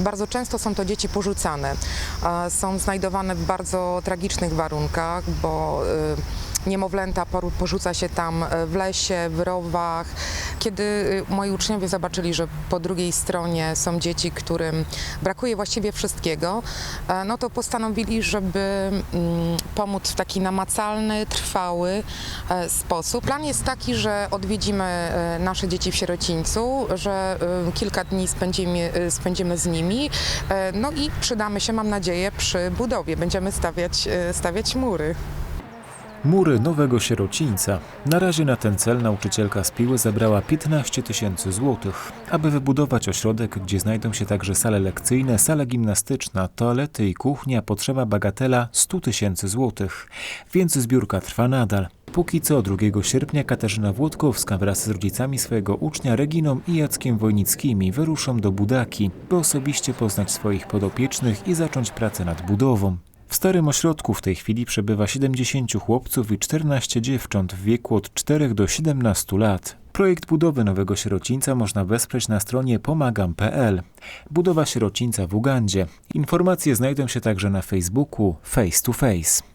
Bardzo często są to dzieci porzucane. Są znajdowane w bardzo tragicznych warunkach, bo e, niemowlęta porzuca się tam e, w lesie, w rowach. Kiedy e, moi uczniowie zobaczyli, że po drugiej stronie są dzieci, którym brakuje właściwie wszystkiego, e, no to postanowili, żeby mm, pomóc w taki namacalny, trwały e, sposób. Plan jest taki, że odwiedzimy e, nasze dzieci w sierocińcu, że kilka dni spędzimy, spędzimy z nimi, no i przydamy się, mam nadzieję, przy budowie. Będziemy stawiać, stawiać mury. Mury Nowego Sierocińca. Na razie na ten cel nauczycielka z Piły zebrała 15 tysięcy złotych. Aby wybudować ośrodek, gdzie znajdą się także sale lekcyjne, sala gimnastyczna, toalety i kuchnia, potrzeba bagatela 100 tysięcy złotych. Więc zbiórka trwa nadal. Póki co 2 sierpnia Katarzyna Włodkowska wraz z rodzicami swojego ucznia Reginą i Jackiem Wojnickimi wyruszą do Budaki, by osobiście poznać swoich podopiecznych i zacząć pracę nad budową. W starym ośrodku w tej chwili przebywa 70 chłopców i 14 dziewcząt w wieku od 4 do 17 lat. Projekt budowy nowego sierocińca można wesprzeć na stronie pomagam.pl. Budowa sierocińca w Ugandzie. Informacje znajdą się także na Facebooku Face to Face.